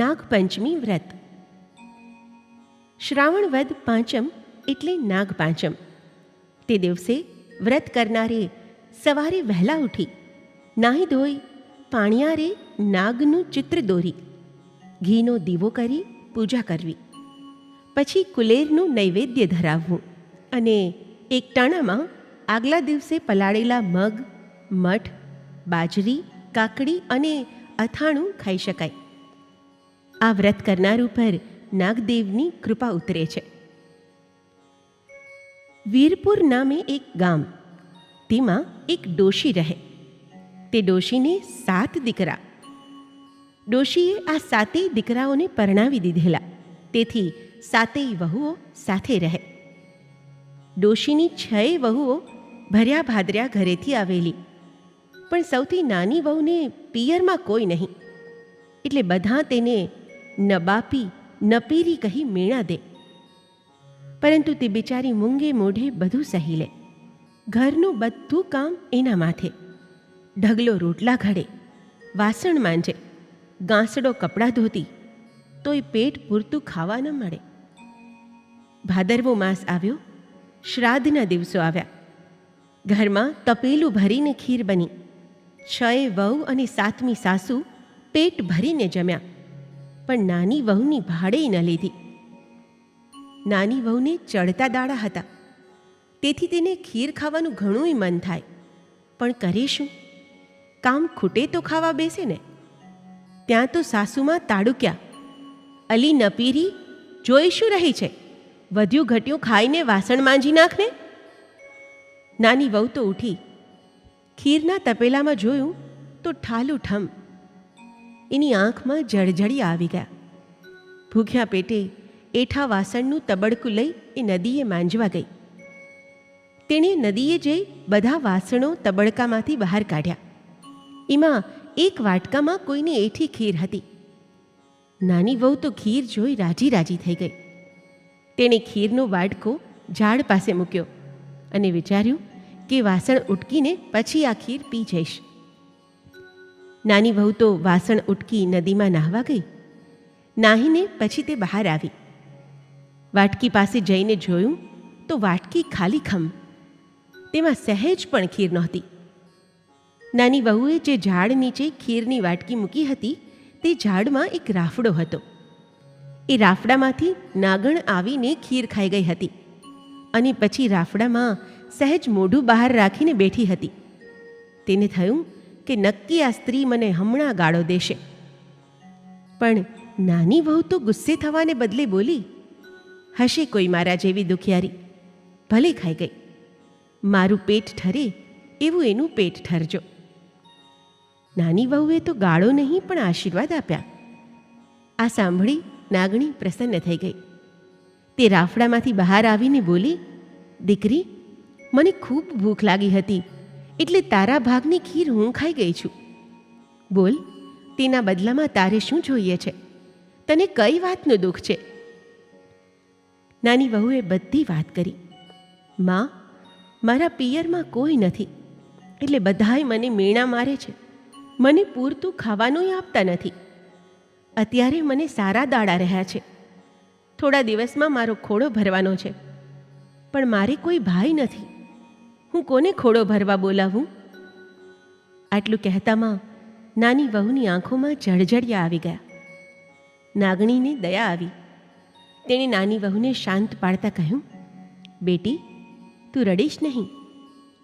નાગપંચમી વ્રત. શ્રાવણ વદ પાંચમ એટલે નાગ પાંચમ તે દિવસે વ્રત કરનારે સવારે વહેલા ઉઠી, નાહી ધોઈ પાણિયારે નાગનું ચિત્ર દોરી, ઘીનો દીવો કરી પૂજા કરવી, પછી કુલેરનું નૈવેદ્ય ધરાવવું અને એક ટાણામાં આગલા દિવસે પલાળેલા મગ, મઠ, બાજરી, કાકડી અને અથાણું ખાઈ શકાય. આ વ્રત કરનાર ઉપર નાગદેવની કૃપા ઉતરે છે. વીરપુર નામે એક ગામ, તેમાં એક ડોશી રહે. તે ડોશીને સાત દીકરા. ડોશીએ આ સાતેય દીકરાઓને પરણાવી દીધેલા. તેથી સાતેય વહુઓ સાથે રહે. ડોશીની છય વહુઓ ભર્યા ભાદર્યા ઘરેથી આવેલી. પણ સૌથી નાની વહુને પિયરમાં કોઈ નહીં. એટલે બધા તેને નબાપી પીરી કહી મીણા દે. પરંતુ તે બિચારી મૂંગે મોઢે બધું સહી લે. ઘરનું બધું કામ એના માથે. ઢગલો રોટલા ઘડે, વાસણ માંજે, ગાંસડો કપડાં ધોતી, તોય પેટ પૂરતું ખાવા ન મળે. ભાદરવો માસ આવ્યો, શ્રાદ્ધના દિવસો આવ્યા. ઘરમાં તપેલું ભરીને ખીર બની. છએ વહુ અને સાતમી સાસુ પેટ ભરીને જમ્યા. પણ નાની વહુની ભાડે ન લીધી. નાની વહુને ચડતા દાડા હતા. તેથી તેને ખીર ખાવાનું ઘણુંય મન થાય. પણ કરે શું? કામ ખૂટે તો ખાવા બેસે ને? ત્યાં તો સાસુમાં તાડુક્યા. અલી નપીરી જોઈ શું રહી છે? વધ્યું ઘટ્યું ખાઈને વાસણ માંજી નાખને નાની વહુ તો ઉઠી. ખીરના તપેલામાં જોયું તો ઠાલું ઠમ. એની આંખમાં જળજળી આવી ગયા. ભૂખ્યા પેટે એઠા વાસણનું તબડકું લઈ એ નદીએ માંજવા ગઈ. તેણે નદીએ જઈ બધા વાસણો તબડકામાંથી બહાર કાઢ્યા. એમાં એક વાટકામાં કોઈની એઠી ખીર હતી. નાની વહુ તો ખીર જોઈ રાજી રાજી થઈ ગઈ. તેણે ખીરનો વાટકો ઝાડ પાસે મૂક્યો અને વિચાર્યું કે વાસણ ઉટકીને પછી આ ખીર પી જઈશ. નાની વહુ તો વાસણ ઉટકી નદીમાં નાહવા ગઈ. નાહીને પછી તે બહાર આવી. વાટકી પાસે જઈને જોયું તો વાટકી ખાલી ખમ. તેમાં સહેજ પણ ખીર નહોતી. નાની વહુએ જે ઝાડ નીચે ખીરની વાટકી મૂકી હતી, તે ઝાડમાં એક રાફડો હતો. એ રાફડામાંથી નાગણ આવીને ખીર ખાઈ ગઈ હતી અને પછી રાફડામાં સહેજ મોઢું બહાર રાખીને બેઠી હતી. તેને થયું કે નક્કી આ સ્ત્રી મને હમણાં ગાળો દેશે. પણ નાની વહુ તો ગુસ્સે થવાને બદલે બોલી, હશે કોઈ મારા જેવી દુખિયારી. ભલે ખાઈ ગઈ. મારું પેટ ઠરે, એવું એનું પેટ ઠરજો. નાની વહુએ તો ગાળો નહીં પણ આશીર્વાદ આપ્યા. આ સાંભળી નાગણી પ્રસન્ન થઈ ગઈ. તે રાફડામાંથી બહાર આવીને બોલી, દીકરી, મને ખૂબ ભૂખ લાગી હતી. એટલે તારા ભાગની ખીર હું ખાઈ ગઈ છું. બોલ, તેના બદલામાં તારે શું જોઈએ છે? તને કઈ વાતનું દુઃખ છે? નાની વહુએ બધી વાત કરી. માં, મારા પિયરમાં કોઈ નથી, એટલે બધાએ મને મીણા મારે છે. મને પૂરતું ખાવાનુંય આપતા નથી. અત્યારે મને સારા દાડા રહ્યા છે. થોડા દિવસમાં મારો ખોડો ભરવાનો છે. પણ મારે કોઈ ભાઈ નથી. હું કોને ખોડો ભરવા બોલાવું? આટલું કહેતામાં નાની વહુની આંખોમાં જળજળિયા આવી ગયા. નાગણીને દયા આવી. તેણે નાની વહુને શાંત પાડતા કહ્યું, બેટી, તું રડીશ નહીં.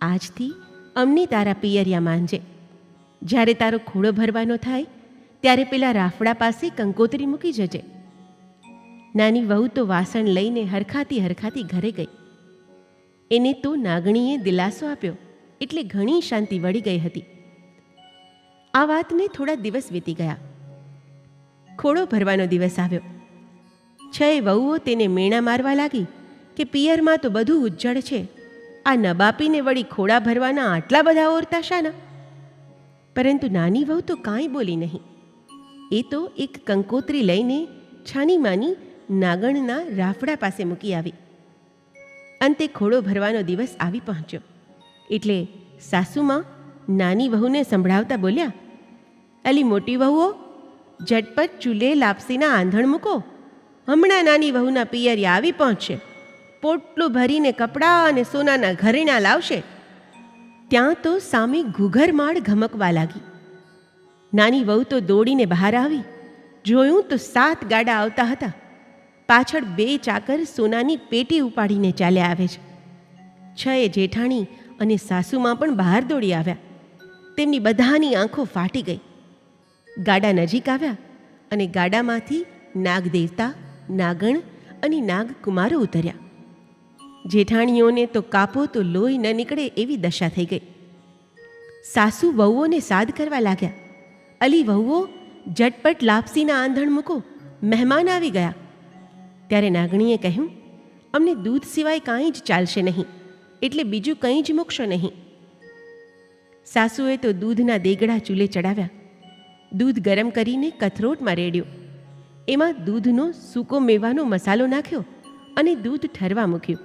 આજથી અમને તારા પિયરિયા માનજે જ્યારે તારો ખોડો ભરવાનો થાય, ત્યારે પેલા રાફડા પાસે કંકોત્રી મૂકી જજે. નાની વહુ તો વાસણ લઈને હરખાતી હરખાતી ઘરે ગઈ. એને તો નાગણીએ દિલાસો આપ્યો, એટલે ઘણી શાંતિ વળી ગઈ હતી. આ વાતને થોડા દિવસ વીતી ગયા. ખોડો ભરવાનો દિવસ આવ્યો. છ વહુઓ તેને મેણા મારવા લાગી કે પિયરમાં તો બધું ઉજ્જળ છે. આ નબાપીને વળી ખોડા ભરવાના આટલા બધા ઓરતા શાના? પરંતુ નાની વહુ તો કાંઈ બોલી નહીં. એ તો એક કંકોત્રી લઈને છાની માની નાગણના રાફડા પાસે મૂકી આવી. અંતે ખોડો ભરવાનો દિવસ આવી પહોંચ્યો. એટલે સાસુમાં નાની વહુને સંભળાવતા બોલ્યા, અલી મોટી વહુઓ, ઝટપટ ચૂલે લાપસીના આંધણ મૂકો. હમણાં નાની વહુના પિયરી આવી પહોંચશે. પોટલું ભરીને કપડાં અને સોનાના ઘરેણાં લાવશે. ત્યાં તો સામે ઘૂઘરમાળ ઘમકવા લાગી. નાની વહુ તો દોડીને બહાર આવી. જોયું તો સાત ગાડા આવતા હતા. પાછળ બે ચાકર સોનાની પેટી ઉપાડીને ચાલ્યા આવે છે. છએ જેઠાણી અને સાસુમાં પણ બહાર દોડી આવ્યા. તેમની બધાની આંખો ફાટી ગઈ. ગાડા નજીક આવ્યા અને ગાડામાંથી નાગદેવતા નાગણ અને નાગકુમારો ઉતર્યા. જેઠાણીઓને તો કાપો તો લોહી ન નીકળે એવી દશા થઈ ગઈ. સાસુ વહુઓને સાદ કરવા લાગ્યા. અલી વહુઓ ઝટપટ લાપસીના આંધણ મૂકો મહેમાન આવી ગયા. ત્યારે નાગણીએ કહ્યું, અમને દૂધ સિવાય કાંઈ જ ચાલશે નહીં, એટલે બીજું કંઈ જ મૂકશો નહીં. સાસુએ તો દૂધના દેગડા ચૂલે ચડાવ્યા. દૂધ ગરમ કરીને કથરોટમાં રેડ્યો. એમાં દૂધનો સૂકો મેવાનો મસાલો નાખ્યો અને દૂધ ઠરવા મૂક્યું.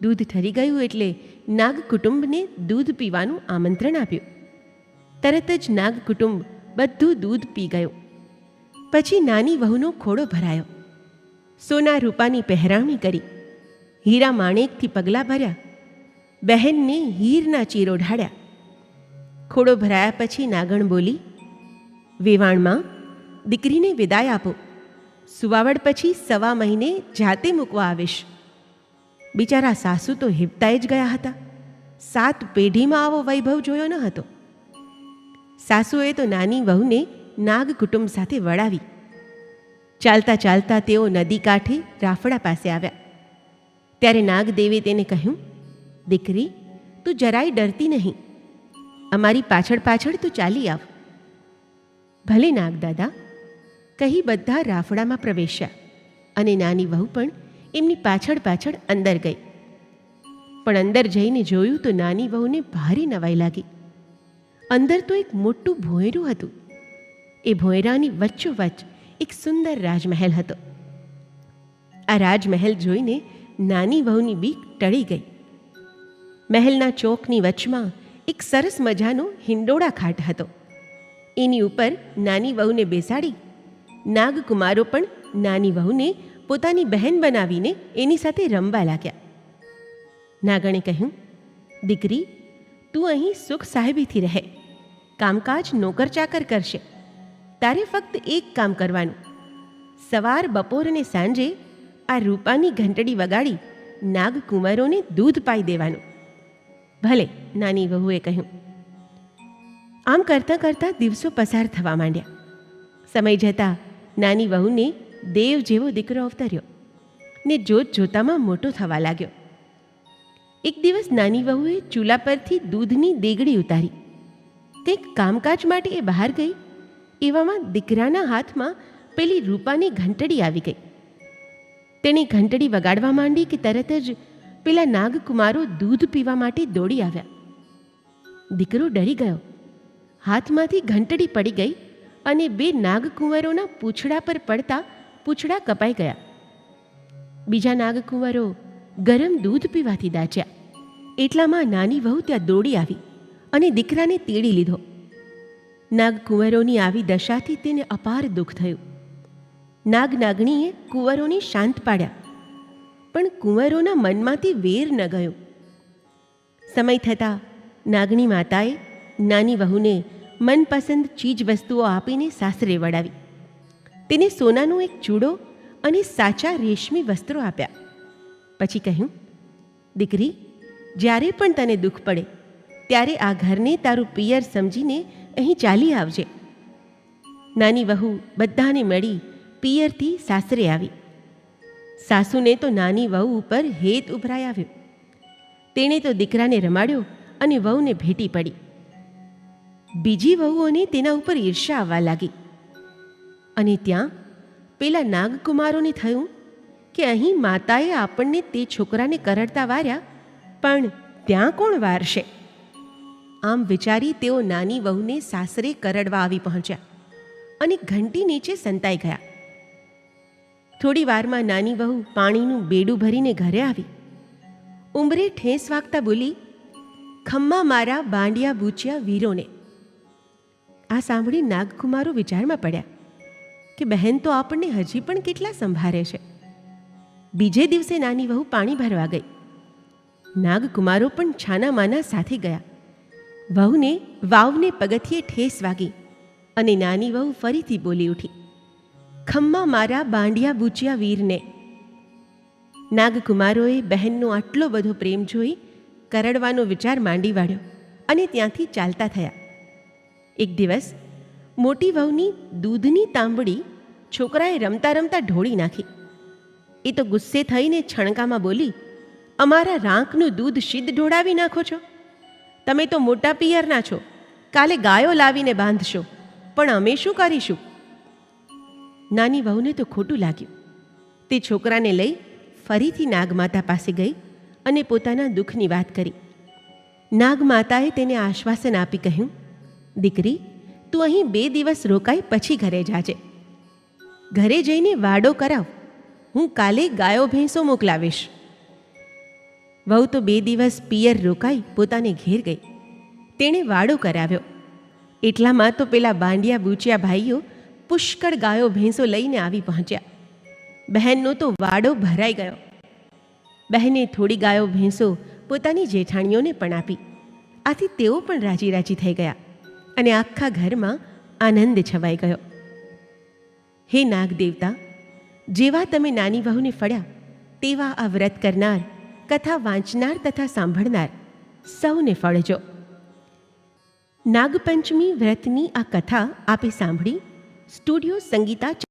દૂધ ઠરી ગયું એટલે નાગ કુટુંબને દૂધ પીવાનું આમંત્રણ આપ્યું. તરત જ નાગ કુટુંબ બધું દૂધ પી ગયું. પછી નાની વહુનો ખોડો ભરાયો. સોના રૂપાની પહેરાવણી કરી. હીરા માણેકથી પગલાં ભર્યા. બહેનને હીરના ચીરો ઢાળ્યા ખોડો ભરાયા પછી નાગણ બોલી, વેવાણમાં દીકરીને વિદાય આપો. સુવાવડ પછી સવા મહિને જાતે મૂકવા આવીશ. બિચારા સાસુ તો હિપતાઈ જ ગયા હતા. સાત પેઢીમાં આવો વૈભવ જોયો ન હતો. સાસુએ તો નાની વહુને નાગ કુટુંબ સાથે વળાવી ચાલતા ચાલતા તેઓ નદી કાંઠે રાફડા પાસે આવ્યા. ત્યારે નાગદેવે તેને કહ્યું, દીકરી, તું જરાય ડરતી નહીં. અમારી પાછળ પાછળ તું ચાલી આવ. ભલે નાગદાદા. કહી બધા રાફડામાં પ્રવેશ્યા અને નાની વહુ પણ એમની પાછળ પાછળ અંદર ગઈ. પણ અંદર જઈને જોયું તો નાની વહુને ભારે નવાઈ લાગી. અંદર તો એક મોટું ભોંયરું હતું. એ ભોંયરાની વચ્ચોવચ્ચ એક સુંદર રાજમહેલ હતો. આ રાજમહેલ જોઈને નાની વહુની બીક ટળી ગઈ. મહેલના ચોકની વચમાં એક સરસ મજાનો હિંડોળા ખાટ હતો. એની ઉપર નાની વહુને બેસાડી નાગકુમારો પણ નાની વહુને પોતાની બહેન બનાવીને એની સાથે રમવા લાગ્યા. નાગણે કહ્યું, દીકરી, તું અહીં સુખ સાહેબીથી રહે. કામકાજ નોકર ચાકર કરશે. તારે ફક્ત એક કામ કરવાનું. સવાર બપોર અને સાંજે આ રૂપાની ઘંટડી વગાડી નાગકુમારોને દૂધ પાઈ દેવાનું. ભલે, નાની વહુએ કહ્યું. આમ કરતાં કરતાં દિવસો પસાર થવા માંડ્યા. સમય જતાં નાની વહુને દેવ જેવો દીકરો અવતર્યો ને જોત જોતામાં મોટો થવા લાગ્યો. એક દિવસ નાની વહુએ ચૂલા પરથી દૂધની દેગડી ઉતારી. કંઈક કામકાજ માટે એ બહાર ગઈ એવામાં દીકરાના હાથમાં પેલી રૂપાની ઘંટડી આવી ગઈ. તેણે ઘંટડી વગાડવા માંડી કે તરત જ પેલા નાગકુમારો દૂધ પીવા માટે દોડી આવ્યા. દીકરો ડરી ગયો. હાથમાંથી ઘંટડી પડી ગઈ અને બે નાગકુંવરોના પૂછડા પર પડતા પૂંછડા કપાઈ ગયા. બીજા નાગકુંવરો ગરમ દૂધ પીવાથી દાચ્યા. એટલામાં નાની વહુ ત્યાં દોડી આવી અને દીકરાને તેડી લીધો. નાગકુંવરોની આવી દશાથી તેને અપાર દુઃખ થયું. નાગ નાગણીએ કુંવરોને શાંત પાડ્યા, પણ કુંવરોના મનમાંથી વેર ન ગયો. સમય થતાં નાગણી માતાએ નાની વહુને મનપસંદ ચીજ વસ્તુઓ આપીને સાસરે વળાવી. તેને સોનાનો એક ચૂડો અને સાચા રેશમી વસ્ત્રો આપ્યા. પછી કહ્યું, દીકરી, જ્યારે પણ તને દુઃખ પડે ત્યારે આ ઘરને તારું પિયર સમજીને અહીં ચાલી આવજે. નાની વહુ બધાને મળી પિયરથી સાસરે આવી. સાસુને તો નાની વહુ ઉપર હેત ઉભરાઈ આવ્યો. તેણે તો દીકરાને રમાડ્યો અને વહુને ભેટી પડી. બીજી વહુઓને તેના ઉપર ઈર્ષા આવવા લાગી. અને ત્યાં પેલા નાગકુમારોને થયું કે અહીં માતાએ આપણને તે છોકરાને કરડતા વાર્યા, પણ ત્યાં કોણ વારશે? આમ વિચારી તેઓ નાની વહુને સાસરે કરડવા આવી પહોંચ્યા અને ઘંટી નીચે સંતાઈ ગયા. થોડી વારમાં નાની વહુ પાણીનું બેડું ભરીને ઘરે આવી. ઉંબરે ઠેસ વાગતા બોલી, ખમ્મા મારા બાંડિયા બૂચ્યા વીરોને. આ સાંભળી નાગકુમારો વિચારમાં પડ્યા કે બહેન તો આપણને હજી પણ કેટલા સંભાળે છે. બીજે દિવસે નાની વહુ પાણી ભરવા ગઈ. નાગકુમારો પણ છાના માના સાથે ગયા. વહુને, વાવને પગથિયે ઠેસ વાગી અને નાની વહુ ફરીથી બોલી ઉઠી, ખમ્મા મારા બાંડિયા બૂચ્યા વીરને. નાગકુમારોએ બહેનનો આટલો બધો પ્રેમ જોઈ કરડવાનો વિચાર માંડી વાળ્યો અને ત્યાંથી ચાલતા થયા. એક દિવસ મોટી વહુની દૂધની તાંબડી છોકરાએ રમતા રમતા ઢોળી નાખી. એ તો ગુસ્સે થઈને છણકામાં બોલી, અમારા રાંકનું દૂધ સિદ્ધ ઢોળાવી નાખો છો? તમે તો મોટા પિયરના છો. કાલે ગાયો લાવીને બાંધશો. પણ અમે શું કરીશું? નાની વહુને તો ખોટું લાગ્યું. તે છોકરાને લઈ ફરીથી નાગમાતા પાસે ગઈ અને પોતાના દુઃખની વાત કરી. નાગમાતાએ તેને આશ્વાસન આપી કહ્યું, દીકરી, તું અહીં બે દિવસ રોકાઈ પછી ઘરે જાજે. ઘરે જઈને વાડો કરાવ. હું કાલે ગાયો ભેંસો મોકલાવીશ. વહુ તો બે દિવસ પિયર રોકાઈ પોતાને ઘેર ગઈ. તેણે વાડો કરાવ્યો. એટલામાં તો પેલા બાંડિયા બૂચ્યા ભાઈઓ પુષ્કળ ગાયો ભેંસો લઈને આવી પહોંચ્યા. બહેનનો તો વાડો ભરાઈ ગયો. બહેને થોડી ગાયો ભેંસો પોતાની જેઠાણીઓને પણ આપી. આથી તેઓ પણ રાજી રાજી થઈ ગયા અને આખા ઘરમાં આનંદ છવાઈ ગયો. હે નાગ દેવતા જેવા તમે નાની વહુને ફળ્યા, તેવા આ વ્રત કરનાર કથા વાંચનાર તથા સાંભળનાર. સૌને ફળજો. નાગપંચમી વ્રતની આ કથા આપે સાંભળી સ્ટુડિયો સંગીતા